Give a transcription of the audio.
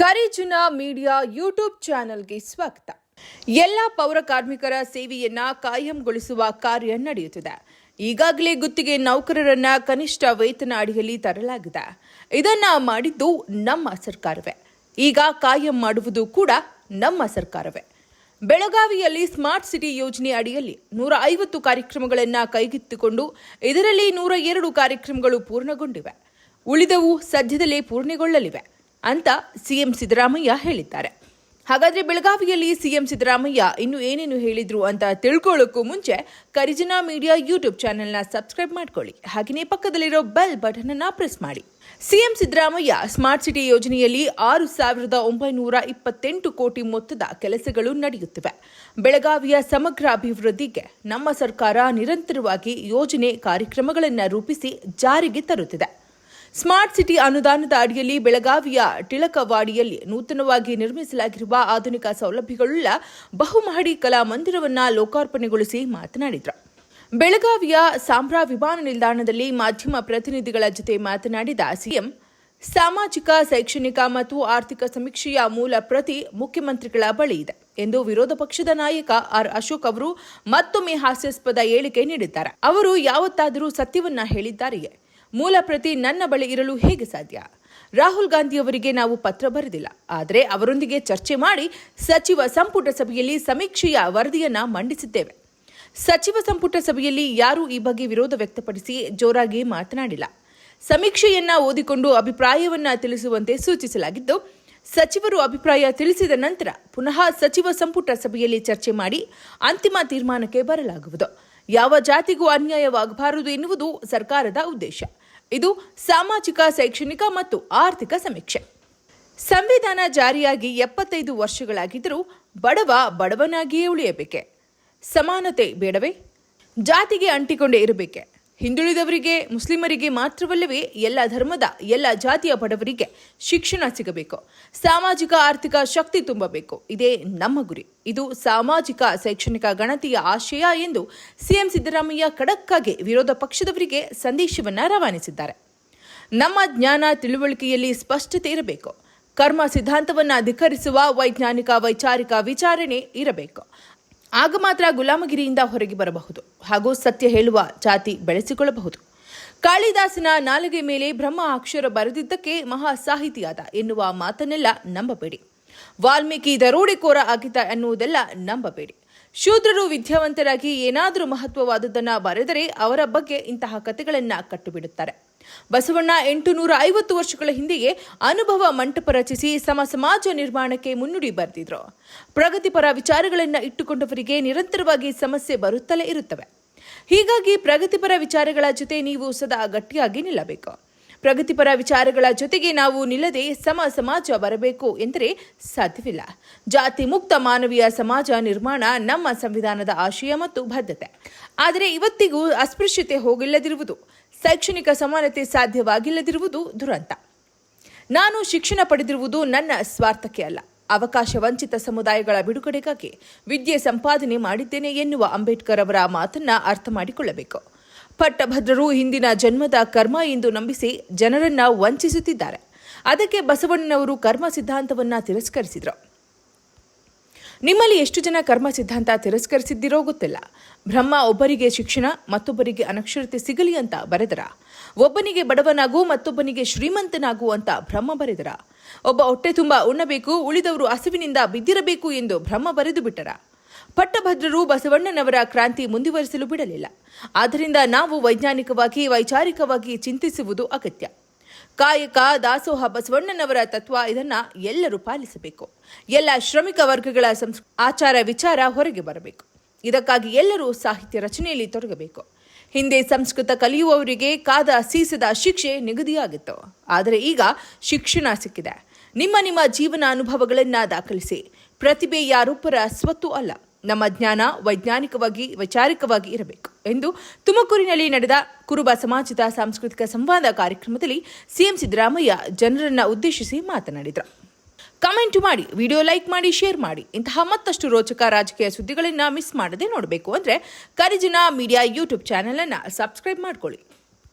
ಕರಿಜನ media YouTube ಚಾನೆಲ್ಗೆ ಸ್ವಾಗತ. ಎಲ್ಲ ಪೌರ ಕಾರ್ಮಿಕರ ಸೇವೆಯನ್ನ ಕಾಯಂಗೊಳಿಸುವ ಕಾರ್ಯ ನಡೆಯುತ್ತಿದೆ. ಈಗಾಗಲೇ ಗುತ್ತಿಗೆ ನೌಕರರನ್ನ ಕನಿಷ್ಠ ವೇತನ ಅಡಿಯಲ್ಲಿ ತರಲಾಗಿದೆ. ಇದನ್ನ ಮಾಡಿದ್ದು ನಮ್ಮ ಸರ್ಕಾರವೇ. ಈಗ ಕಾಯಂ ಮಾಡುವುದು ಕೂಡ ನಮ್ಮ ಸರ್ಕಾರವೇ. ಬೆಳಗಾವಿಯಲ್ಲಿ ಸ್ಮಾರ್ಟ್ ಸಿಟಿ ಯೋಜನೆ ಅಡಿಯಲ್ಲಿ ನೂರ ಐವತ್ತು ಕಾರ್ಯಕ್ರಮಗಳನ್ನು ಕೈಗೆತ್ತಿಕೊಂಡು ಇದರಲ್ಲಿ ನೂರ ಎರಡು ಕಾರ್ಯಕ್ರಮಗಳು ಪೂರ್ಣಗೊಂಡಿವೆ. ಉಳಿದವು ಸದ್ಯದಲ್ಲೇ ಪೂರ್ಣಗೊಳ್ಳಲಿವೆ. ಅಂತ ಸಿಎಂ ಸಿದ್ದರಾಮಯ್ಯ ಹೇಳಿದ್ದಾರೆ. ಹಾಗಾದ್ರೆ ಬೆಳಗಾವಿಯಲ್ಲಿ ಸಿಎಂ ಸಿದ್ದರಾಮಯ್ಯ ಇನ್ನು ಏನೇನು ಹೇಳಿದ್ರು ಅಂತ ತಿಳ್ಕೊಳ್ಳೋಕ್ಕೂ ಮುಂಚೆ ಕರಿಜನಾ ಮೀಡಿಯಾ ಯೂಟ್ಯೂಬ್ ಚಾನೆಲ್ನ ಸಬ್ಸ್ಕ್ರೈಬ್ ಮಾಡ್ಕೊಳ್ಳಿ. ಹಾಗೆಯೇ ಪಕ್ಕದಲ್ಲಿರೋ ಬೆಲ್ ಬಟನ್ ಅನ್ನ ಪ್ರೆಸ್ ಮಾಡಿ. ಸಿಎಂ ಸಿದ್ದರಾಮಯ್ಯ ಸ್ಮಾರ್ಟ್ ಸಿಟಿ ಯೋಜನೆಯಲ್ಲಿ ಆರು ಸಾವಿರದ ಒಂಬೈನೂರ ಇಪ್ಪತ್ತೆಂಟು ಕೋಟಿ ಮೊತ್ತದ ಕೆಲಸಗಳು ನಡೆಯುತ್ತಿವೆ. ಬೆಳಗಾವಿಯ ಸಮಗ್ರ ಅಭಿವೃದ್ಧಿಗೆ ನಮ್ಮ ಸರ್ಕಾರ ನಿರಂತರವಾಗಿ ಯೋಜನೆ ಕಾರ್ಯಕ್ರಮಗಳನ್ನು ರೂಪಿಸಿ ಜಾರಿಗೆ ತರುತ್ತಿದೆ. ಸ್ಮಾರ್ಟ್ ಸಿಟಿ ಅನುದಾನದ ಅಡಿಯಲ್ಲಿ ಬೆಳಗಾವಿಯ ಟಿಳಕವಾಡಿಯಲ್ಲಿ ನೂತನವಾಗಿ ನಿರ್ಮಿಸಲಾಗಿರುವ ಆಧುನಿಕ ಸೌಲಭ್ಯಗಳುಳ್ಳ ಬಹುಮಹಡಿ ಕಲಾ ಮಂದಿರವನ್ನು ಲೋಕಾರ್ಪಣೆಗೊಳಿಸಿ ಮಾತನಾಡಿದರು. ಬೆಳಗಾವಿಯ ಸಾಂಬ್ರಾ ವಿಮಾನ ನಿಲ್ದಾಣದಲ್ಲಿ ಮಾಧ್ಯಮ ಪ್ರತಿನಿಧಿಗಳ ಜೊತೆ ಮಾತನಾಡಿದ ಸಿಎಂ, ಸಾಮಾಜಿಕ, ಶೈಕ್ಷಣಿಕ ಮತ್ತು ಆರ್ಥಿಕ ಸಮೀಕ್ಷೆಯ ಮೂಲ ಪ್ರತಿ ಮುಖ್ಯಮಂತ್ರಿಗಳ ಬಳಿ ಇದೆ ಎಂದು ವಿರೋಧ ಪಕ್ಷದ ನಾಯಕ ಆರ್ ಅಶೋಕ್ ಅವರು ಮತ್ತೊಮ್ಮೆ ಹಾಸ್ಯಾಸ್ಪದ ಹೇಳಿಕೆ ನೀಡಿದ್ದಾರೆ. ಅವರು ಯಾವತ್ತಾದರೂ ಸತ್ಯವನ್ನ ಹೇಳಿದ್ದಾರೆಯೇ? ಮೂಲ ಪ್ರತಿ ನನ್ನ ಬಳಿ ಇರಲು ಹೇಗೆ ಸಾಧ್ಯ? ರಾಹುಲ್ ಗಾಂಧಿ ಅವರಿಗೆ ನಾವು ಪತ್ರ ಬರೆದಿಲ್ಲ. ಆದರೆ ಅವರೊಂದಿಗೆ ಚರ್ಚೆ ಮಾಡಿ ಸಚಿವ ಸಂಪುಟ ಸಭೆಯಲ್ಲಿ ಸಮೀಕ್ಷೆಯ ವರದಿಯನ್ನು ಮಂಡಿಸಿದ್ದೇವೆ. ಸಚಿವ ಸಂಪುಟ ಸಭೆಯಲ್ಲಿ ಯಾರೂ ಈ ಬಗ್ಗೆ ವಿರೋಧ ವ್ಯಕ್ತಪಡಿಸಿ ಜೋರಾಗಿ ಮಾತನಾಡಿಲ್ಲ. ಸಮೀಕ್ಷೆಯನ್ನ ಓದಿಕೊಂಡು ಅಭಿಪ್ರಾಯವನ್ನ ತಿಳಿಸುವಂತೆ ಸೂಚಿಸಲಾಗಿದ್ದು, ಸಚಿವರು ಅಭಿಪ್ರಾಯ ತಿಳಿಸಿದ ನಂತರ ಪುನಃ ಸಚಿವ ಸಂಪುಟ ಸಭೆಯಲ್ಲಿ ಚರ್ಚೆ ಮಾಡಿ ಅಂತಿಮ ತೀರ್ಮಾನಕ್ಕೆ ಬರಲಾಗುವುದು. ಯಾವ ಜಾತಿಗೂ ಅನ್ಯಾಯವಾಗಬಾರದು ಎನ್ನುವುದು ಸರ್ಕಾರದ ಉದ್ದೇಶ. ಇದು ಸಾಮಾಜಿಕ, ಶೈಕ್ಷಣಿಕ ಮತ್ತು ಆರ್ಥಿಕ ಸಮೀಕ್ಷೆ. ಸಂವಿಧಾನ ಜಾರಿಯಾಗಿ ಎಪ್ಪತ್ತೈದು ವರ್ಷಗಳಾಗಿದ್ದರೂ ಬಡವ ಬಡವನಾಗಿಯೇ ಉಳಿಯಬೇಕೆ? ಸಮಾನತೆ ಬೇಡವೇ? ಜಾತಿಗೆ ಅಂಟಿಕೊಂಡೇ ಇರಬೇಕೆ? ಹಿಂದುಳಿದವರಿಗೆ, ಮುಸ್ಲಿಮರಿಗೆ ಮಾತ್ರವಲ್ಲವೇ ಎಲ್ಲ ಧರ್ಮದ, ಎಲ್ಲ ಜಾತಿಯ ಬಡವರಿಗೆ ಶಿಕ್ಷಣ ಸಿಗಬೇಕು. ಸಾಮಾಜಿಕ ಆರ್ಥಿಕ ಶಕ್ತಿ ತುಂಬಬೇಕು. ಇದೇ ನಮ್ಮ ಗುರಿ. ಇದು ಸಾಮಾಜಿಕ, ಶೈಕ್ಷಣಿಕ ಗಣತಿಯ ಆಶಯ ಎಂದು ಸಿಎಂ ಸಿದ್ದರಾಮಯ್ಯ ಖಡಕ್ಕಾಗಿ ವಿರೋಧ ಪಕ್ಷದವರಿಗೆ ಸಂದೇಶವನ್ನು ರವಾನಿಸಿದ್ದಾರೆ. ನಮ್ಮ ಜ್ಞಾನ ತಿಳುವಳಿಕೆಯಲ್ಲಿ ಸ್ಪಷ್ಟತೆ ಇರಬೇಕು. ಕರ್ಮ ಸಿದ್ಧಾಂತವನ್ನು ಅಧಿಕರಿಸುವ ವೈಜ್ಞಾನಿಕ ವೈಚಾರಿಕ ವಿಚಾರಣೆ ಇರಬೇಕು. ಆಗ ಮಾತ್ರ ಗುಲಾಮಗಿರಿಯಿಂದ ಹೊರಗೆ ಬರಬಹುದು ಹಾಗೂ ಸತ್ಯ ಹೇಳುವ ಜಾತಿ ಬೆಳೆಸಿಕೊಳ್ಳಬಹುದು. ಕಾಳಿದಾಸನ ನಾಲಿಗೆ ಮೇಲೆ ಬ್ರಹ್ಮ ಅಕ್ಷರ ಬರೆದಿದ್ದಕ್ಕೆ ಮಹಾ ಸಾಹಿತಿಯಾದ ಎನ್ನುವ ಮಾತನ್ನೆಲ್ಲ ನಂಬಬೇಡಿ. ವಾಲ್ಮೀಕಿ ದರೋಡೆಕೋರ ಆಗಿದ್ದ ಎನ್ನುವುದೆಲ್ಲ ನಂಬಬೇಡಿ. ಶೂದ್ರರು ವಿದ್ಯಾವಂತರಾಗಿ ಏನಾದರೂ ಮಹತ್ವವಾದದ್ದನ್ನ ಬರೆದರೆ ಅವರ ಬಗ್ಗೆ ಇಂತಹ ಕಥೆಗಳನ್ನು ಕಟ್ಟುಬಿಡುತ್ತಾರೆ. ಬಸವಣ್ಣ ಎಂಟು ನೂರ ಐವತ್ತು ವರ್ಷಗಳ ಹಿಂದೆಯೇ ಅನುಭವ ಮಂಟಪ ರಚಿಸಿ ಸಮ ಸಮಾಜ ನಿರ್ಮಾಣಕ್ಕೆ ಮುನ್ನುಡಿ ಬರೆದಿದ್ರು. ಪ್ರಗತಿಪರ ವಿಚಾರಗಳನ್ನು ಇಟ್ಟುಕೊಂಡವರಿಗೆ ನಿರಂತರವಾಗಿ ಸಮಸ್ಯೆ ಬರುತ್ತಲೇ ಇರುತ್ತವೆ. ಹೀಗಾಗಿ ಪ್ರಗತಿಪರ ವಿಚಾರಗಳ ಜೊತೆ ನೀವು ಸದಾ ಗಟ್ಟಿಯಾಗಿ ನಿಲ್ಲಬೇಕು. ಪ್ರಗತಿಪರ ವಿಚಾರಗಳ ಜೊತೆಗೆ ನಾವು ನಿಲ್ಲದೆ ಸಮ ಸಮಾಜ ಬರಬೇಕು ಎಂದರೆ ಸಾಧ್ಯವಿಲ್ಲ. ಜಾತಿ ಮುಕ್ತ ಮಾನವೀಯ ಸಮಾಜ ನಿರ್ಮಾಣ ನಮ್ಮ ಸಂವಿಧಾನದ ಆಶಯ ಮತ್ತು ಬದ್ಧತೆ. ಆದರೆ ಇವತ್ತಿಗೂ ಅಸ್ಪೃಶ್ಯತೆ ಹೋಗಿಲ್ಲದಿರುವುದು, ಶೈಕ್ಷಣಿಕ ಸಮಾನತೆ ಸಾಧ್ಯವಾಗಿಲ್ಲದಿರುವುದು ದುರಂತ. ನಾನು ಶಿಕ್ಷಣ ಪಡೆದಿರುವುದು ನನ್ನ ಸ್ವಾರ್ಥಕ್ಕೆ ಅಲ್ಲ. ಅವಕಾಶ ವಂಚಿತ ಸಮುದಾಯಗಳ ಬಿಡುಗಡೆಗಾಗಿ ವಿದ್ಯೆ ಸಂಪಾದನೆ ಮಾಡಿದ್ದೇನೆ ಎನ್ನುವ ಅಂಬೇಡ್ಕರ್ ಅವರ ಮಾತನ್ನ ಅರ್ಥ ಮಾಡಿಕೊಳ್ಳಬೇಕು. ಪಟ್ಟಭದ್ರರು ಹಿಂದಿನ ಜನ್ಮದ ಕರ್ಮ ಎಂದು ನಂಬಿಸಿ ಜನರನ್ನ ವಂಚಿಸುತ್ತಿದ್ದಾರೆ. ಅದಕ್ಕೆ ಬಸವಣ್ಣನವರು ಕರ್ಮ ಸಿದ್ಧಾಂತವನ್ನ ತಿರಸ್ಕರಿಸಿದರು. ನಿಮ್ಮಲ್ಲಿ ಎಷ್ಟು ಜನ ಕರ್ಮ ಸಿದ್ಧಾಂತ ತಿರಸ್ಕರಿಸಿದ್ದಿರೋ ಗೊತ್ತಿಲ್ಲ. ಬ್ರಹ್ಮ ಒಬ್ಬರಿಗೆ ಶಿಕ್ಷಣ, ಮತ್ತೊಬ್ಬರಿಗೆ ಅನಕ್ಷರತೆ ಸಿಗಲಿ ಅಂತ ಬರೆದರ. ಒಬ್ಬನಿಗೆ ಬಡವನಾಗು, ಮತ್ತೊಬ್ಬನಿಗೆ ಶ್ರೀಮಂತನಾಗು ಅಂತ ಬ್ರಹ್ಮ ಬರೆದರ. ಒಬ್ಬ ಹೊಟ್ಟೆ ತುಂಬ ಉಣ್ಣಬೇಕು, ಉಳಿದವರು ಹಸಿವಿನಿಂದ ಬಿದ್ದಿರಬೇಕು ಎಂದು ಬ್ರಹ್ಮ ಬರೆದು ಬಿಟ್ಟರ. ಪಟ್ಟಭದ್ರರು ಬಸವಣ್ಣನವರ ಕ್ರಾಂತಿ ಮುಂದುವರಿಸಲು ಬಿಡಲಿಲ್ಲ. ಆದ್ದರಿಂದ ನಾವು ವೈಜ್ಞಾನಿಕವಾಗಿ, ವೈಚಾರಿಕವಾಗಿ ಚಿಂತಿಸುವುದು ಅಗತ್ಯ. ಕಾಯಕ, ದಾಸೋಹ ಬಸವಣ್ಣನವರ ತತ್ವ ಇದನ್ನ ಎಲ್ಲರೂ ಪಾಲಿಸಬೇಕು. ಎಲ್ಲ ಶ್ರಮಿಕ ವರ್ಗಗಳ ಸಂಸ್, ಆಚಾರ ವಿಚಾರ ಹೊರಗೆ ಬರಬೇಕು. ಇದಕ್ಕಾಗಿ ಎಲ್ಲರೂ ಸಾಹಿತ್ಯ ರಚನೆಯಲ್ಲಿ ತೊಡಗಬೇಕು. ಹಿಂದೆ ಸಂಸ್ಕೃತ ಕಲಿಯುವವರಿಗೆ ಕಾದ ಸೀಸದ ಶಿಕ್ಷೆ ನಿಗದಿಯಾಗಿತ್ತು. ಆದರೆ ಈಗ ಶಿಕ್ಷಣ ಸಿಕ್ಕಿದೆ. ನಿಮ್ಮ ನಿಮ್ಮ ಜೀವನ ಅನುಭವಗಳನ್ನು ದಾಖಲಿಸಿ. ಪ್ರತಿಭೆ ಯಾರೊಬ್ಬರ ಸ್ವತ್ತು ಅಲ್ಲ. ನಮ್ಮ ಜ್ಞಾನ ವೈಜ್ಞಾನಿಕವಾಗಿ, ವೈಚಾರಿಕವಾಗಿ ಇರಬೇಕು ಎಂದು ತುಮಕೂರಿನಲ್ಲಿ ನಡೆದ ಕುರುಬ ಸಮಾಜದ ಸಾಂಸ್ಕೃತಿಕ ಸಂವಾದ ಕಾರ್ಯಕ್ರಮದಲ್ಲಿ ಸಿಎಂ ಸಿದ್ದರಾಮಯ್ಯ ಜನರನ್ನು ಉದ್ದೇಶಿಸಿ ಮಾತನಾಡಿದರು. ಕಮೆಂಟ್ ಮಾಡಿ ವಿಡಿಯೋ ಲೈಕ್ ಮಾಡಿ ಶೇರ್ ಮಾಡಿ. ಇಂತಹ ಮತ್ತಷ್ಟು ರೋಚಕ ರಾಜಕೀಯ ಸುದ್ದಿಗಳನ್ನು ಮಿಸ್ ಮಾಡದೆ ನೋಡಬೇಕು ಅಂದರೆ ಕರಿಜನ ಮೀಡಿಯಾ ಯೂಟ್ಯೂಬ್ ಚಾನೆಲ್ ಅನ್ನ ಸಬ್ಸ್ಕ್ರೈಬ್ ಮಾಡ್ಕೊಳ್ಳಿ.